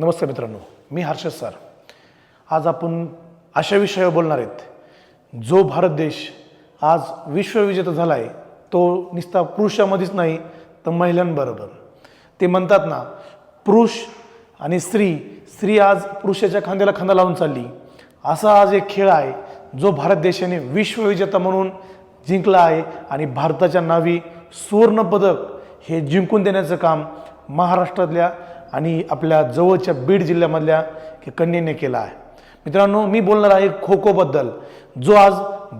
नमस्कार मित्रांनो मी हर्षद सर. आज आपण अशा विषयावर बोलणार आहेत जो भारत देश आज विश्वविजेता झाला आहे तो नुसता पुरुषामध्येच नाही तर महिलांबरोबर. ते म्हणतात ना पुरुष आणि स्त्री स्त्री आज पुरुषाच्या खांद्याला खांदा लावून चालली. असा आज एक खेळ आहे जो भारत देशाने विश्वविजेता म्हणून जिंकला आहे आणि भारताच्या नावी सुवर्णपदक हे जिंकून देण्याचं काम महाराष्ट्रातल्या आणि आपल्या जवळच्या बीड जिल्ह्यामधल्या कन्येने केला आहे. मित्रांनो मी बोलणार आहे खो खोबद्दल जो आज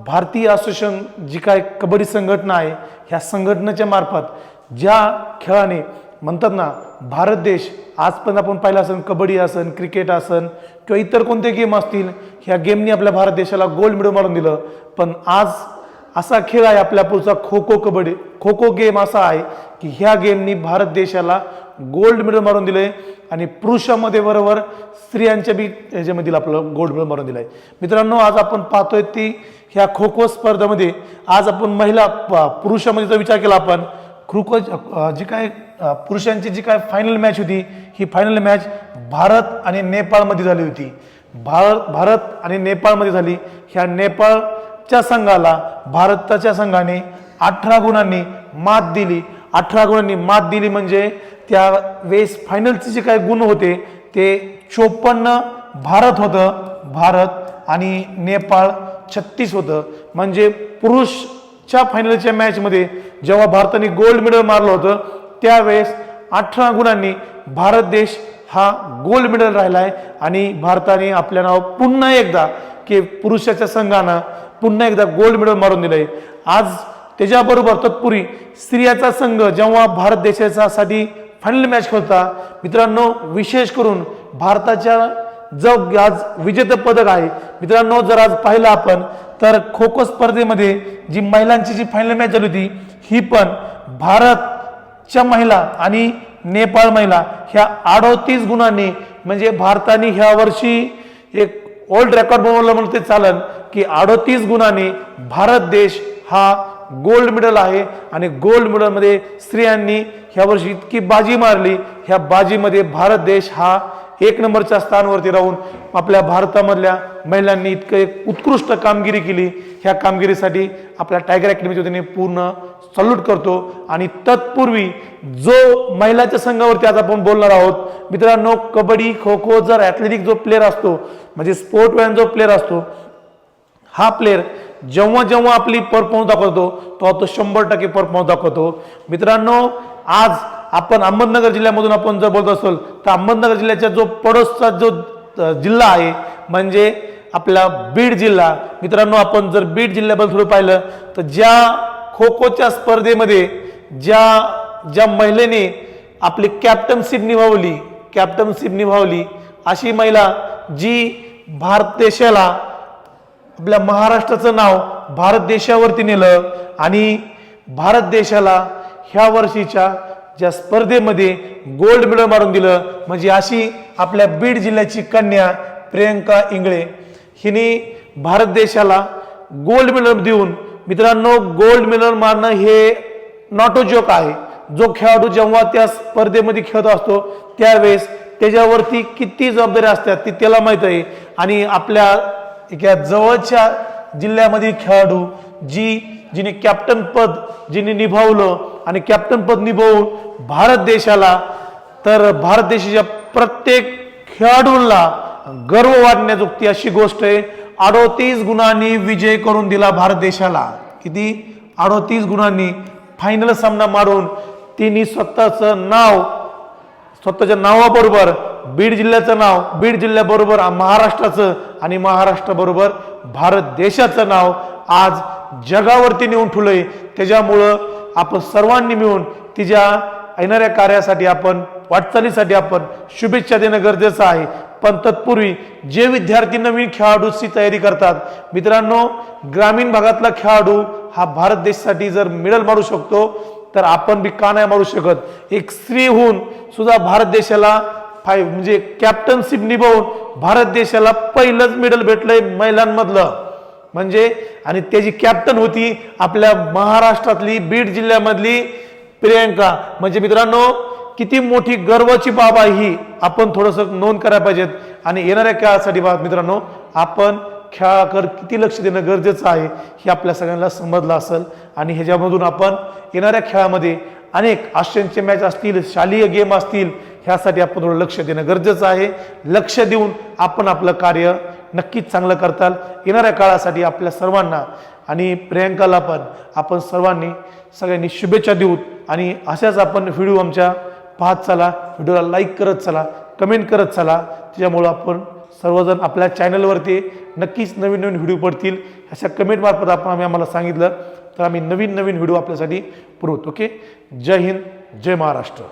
भारतीय असोसिएशन जी काय कबड्डी संघटना आहे ह्या संघटनेच्या मार्फत ज्या खेळाने म्हणतात ना भारत देश आजपर्यंत आपण पाहिलं असेल कबड्डी असन क्रिकेट असन किंवा इतर कोणते गेम असतील ह्या गेमनी आपल्या भारत देशाला गोल्ड मेडल मारून दिलं. पण आज असा खेळ आहे आपल्या पुढचा खो खो कबड्डी. खो खो गेम असा आहे की ह्या गेमनी भारत देशाला गोल्ड मेडल मारून दिलंय आणि पुरुषामध्ये बरोबर स्त्रियांच्या बी ह्याच्यामध्ये आपलं गोल्ड मेडल मारून दिलंय. मित्रांनो आज आपण पाहतोय ती ह्या खो खो स्पर्धेमध्ये आज आपण महिला प- पुरुषामध्ये जर विचार केला आपण खो खो जी काय पुरुषांची जी काय फायनल मॅच होती ही फायनल मॅच भारत आणि नेपाळमध्ये झाली होती. भारत भारत आणि नेपाळमध्ये झाली. ह्या नेपाळ च्या संघाला भारताच्या संघाने अठरा गुणांनी मात दिली. अठरा गुणांनी मात दिली म्हणजे त्या वेळेस फायनलचे जे काही गुण होते ते चोपन्न भारत होतं भारत आणि नेपाळ छत्तीस होतं. म्हणजे पुरुषच्या फायनलच्या मॅचमध्ये जेव्हा भारताने गोल्ड मेडल मारलं होतं त्यावेळेस अठरा गुणांनी भारत देश हा गोल्ड मेडल राहिला आहे आणि भारताने आपल्या नाव पुन्हा एकदा की पुरुषाच्या संघानं पुन्हा एकदा गोल्ड मेडल मारून दिलंय. आज त्याच्याबरोबर तत्पूर्वी स्त्रियाचा संघ जेव्हा भारत देशासाठी फायनल मॅच खेळता मित्रांनो विशेष करून भारताच्या जो आज विजेतं पदक आहे मित्रांनो जर आज पाहिलं आपण तर खो खो स्पर्धेमध्ये जी महिलांची जी फायनल मॅच झाली होती ही पण भारतच्या महिला आणि नेपाळ महिला ह्या अडोतीस गुणांनी म्हणजे भारताने ह्या वर्षी एक ओल्ड रेकॉर्ड बनवलं म्हणून ते चालन की अडोतीस गुणाने भारत देश हा गोल्ड मेडल आहे. आणि गोल्ड मेडलमध्ये स्त्रियांनी ह्या वर्षी इतकी बाजी मारली. ह्या बाजीमध्ये भारत देश हा एक नंबरच्या स्थानावरती राहून आपल्या भारतामधल्या महिलांनी इतकं एक उत्कृष्ट कामगिरी केली. ह्या कामगिरीसाठी आपल्या टायगर अकॅडमीच्या वतीने पूर्ण सल्यूट करतो. आणि तत्पूर्वी जो महिलाच्या संघावरती आज आपण बोलणार आहोत मित्रांनो कबड्डी खो खो जर ॲथलेटिक जो प्लेअर असतो म्हणजे स्पोर्टमॅन जो प्लेअर असतो हा प्लेअर जेव्हा जेव्हा आपली परफॉर्मन्स दाखवतो तेव्हा तो शंभर टक्के परफॉर्मन्स दाखवतो. मित्रांनो आज आपण अहमदनगर जिल्ह्यामधून आपण जर बोलत असेल तर अहमदनगर जिल्ह्याचा जो पडोसचा जो जिल्हा आहे म्हणजे आपला बीड जिल्हा. मित्रांनो आपण जर बीड जिल्ह्याबद्दल थोडं पाहिलं तर ज्या खो खोच्या स्पर्धेमध्ये ज्या ज्या महिलेने आपली कॅप्टनशिप निभावली कॅप्टनशिप निभावली अशी महिला जी भारत देशाला आपल्या महाराष्ट्राचं नाव भारत देशावरती नेलं आणि भारत देशाला ह्या वर्षीच्या ज्या स्पर्धेमध्ये गोल्ड मेडल मारून दिलं म्हणजे अशी आपल्या बीड जिल्ह्याची कन्या प्रियंका इंगळे. हिने भारत देशाला गोल्ड मेडल देऊन मित्रांनो गोल्ड मेडल मारणं हे नॉट अ जोक आहे. जो खेळाडू जेव्हा त्या स्पर्धेमध्ये खेळत असतो त्यावेळेस त्याच्यावरती किती जबाबदारी असतात ती त्याला माहीत आहे. आणि आपल्या एका जवळच्या जिल्ह्यामधील खेळाडू जी जिने कॅप्टन पद जिने निभावलं आणि कॅप्टन पद निभावून भारत देशाला तर भारत देशाच्या प्रत्येक खेळाडूंना गर्व वाटण्याजोगती अशी गोष्ट आहे अडोतीस गुणांनी विजय करून दिला भारत देशाला. किती? अडोतीस गुणांनी फायनल सामना मारून तिने स्वतःचं नाव स्वतःच्या नावाबरोबर बीड जिल्ह्याचं नाव बीड जिल्ह्याबरोबर महाराष्ट्राचं आणि महाराष्ट्राबरोबर भारत देशाचं नाव आज जगावरती नेऊन ठेवलंय. त्याच्यामुळं आपण सर्वांनी मिळून तिच्या येणाऱ्या कार्यासाठी आपण वाटचालीसाठी आपण शुभेच्छा देणं गरजेचं आहे. पण तत्पूर्वी जे विद्यार्थी नवीन खेळाडूची तयारी करतात मित्रांनो ग्रामीण भागातला खेळाडू हा भारत देशासाठी जर मेडल मारू शकतो तर आपण बी का नाही मारू शकत. एक स्त्री होऊन सुद्धा भारत देशाला फाय म्हणजे कॅप्टनशिप निभावून भारत देशाला पहिलंच मेडल भेटलंय महिलांमधलं. म्हणजे आणि त्याची कॅप्टन होती आपल्या महाराष्ट्रातली बीड जिल्ह्यामधली प्रियंका. म्हणजे मित्रांनो किती मोठी गर्वाची बाब आहे ही. आपण थोडंसं नोंद करायला पाहिजेत. आणि येणाऱ्या काळासाठी बाब मित्रांनो आपण खेळाकर किती लक्ष देणं गरजेचं आहे हे आपल्या सगळ्यांना समजलं असेल. आणि ह्याच्यामधून आपण येणाऱ्या खेळामध्ये अनेक आश्चर्यचे मॅच असतील शालेय गेम असतील ह्यासाठी आपण थोडं लक्ष देणं गरजेचं आहे. लक्ष देऊन आपण आपलं कार्य नक्कीच चांगलं करताल. येणाऱ्या काळासाठी आपल्या सर्वांना आणि प्रियंकाला पण आपण सर्वांनी सगळ्यांनी शुभेच्छा देऊत आणि अशाच आपण व्हिडिओ आमच्या पाहत चला. व्हिडिओला लाईक करत चला कमेंट करत चला. त्याच्यामुळं आपण सर्वजण आपल्या चॅनलवरती नक्कीच नवीन नवीन व्हिडिओ पडतील. अशा कमेंटमार्फत आपण आम्ही आम्हाला सांगितलं तर आम्ही नवीन नवीन व्हिडिओ आपल्यासाठी पुरवतो. ओके जय हिंद जय महाराष्ट्र.